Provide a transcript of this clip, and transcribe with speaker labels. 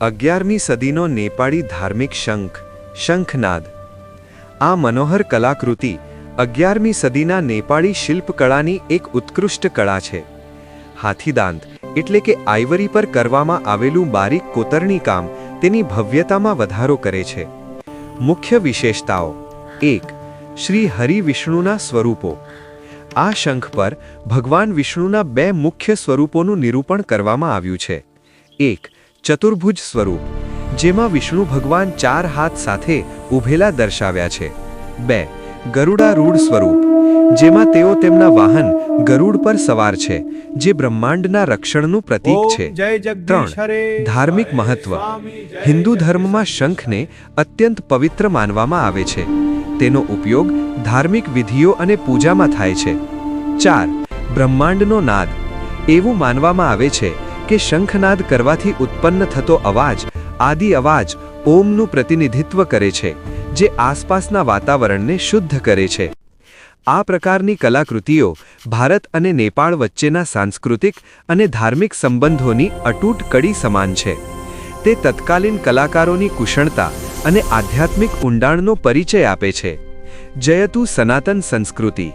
Speaker 1: અગિયારમી સદીનો નેપાળી ધાર્મિક શંખ, શંખનાદ. આ મનોહર કલાકૃતિ અગિયારમી સદીના નેપાળી શિલ્પકળાની એક ઉત્કૃષ્ટ કળા છે. હાથીદાંત એટલે કે આઈવરી પર કરવામાં આવેલું બારીક કોતરણી કામ તેની ભવ્યતામાં વધારો કરે છે. મુખ્ય વિશેષતાઓ. એક, શ્રી હરિ વિષ્ણુના સ્વરૂપો. આ શંખ પર ભગવાન વિષ્ણુના બે મુખ્ય સ્વરૂપોનું નિરૂપણ કરવામાં આવ્યું છે. એક ચતુર્ભુજ સ્વરૂપ જેમાં વિષ્ણુ ભગવાન ચાર હાથ સાથે ઊભેલા દર્શાવ્યા છે. બે ગરુડારૂઢ સ્વરૂપ જેમાં તેઓ તેમના વાહન ગરુડ પર સવાર છે જે બ્રહ્માંડના રક્ષણનું પ્રતીક છે. ત્રણ ધાર્મિક મહત્વ હિન્દુ ધર્મમાં શંખને અત્યંત પવિત્ર માનવામાં આવે છે. તેનો ઉપયોગ ધાર્મિક વિધિઓ અને પૂજામાં થાય છે. ચાર બ્રહ્માંડનો નાદ એવું માનવામાં આવે છે કે શંખનાદ કરવાથી ઉત્પન્ન થતો અવાજ, આદિ અવાજ, ઓમનું પ્રતિનિધિત્વ કરે છે, જે આસપાસના વાતાવરણને શુદ્ધ કરે છે. આ પ્રકારની કલાકૃતિઓ ભારત અને નેપાળ વચ્ચેના સાંસ્કૃતિક અને ધાર્મિક સંબંધોની અટૂટ કડી સમાન છે. તે તત્કાલીન કલાકારોની કુશળતા અને આધ્યાત્મિક ઊંડાણનો પરિચય આપે છે. જયતુ સનાતન સંસ્કૃતિ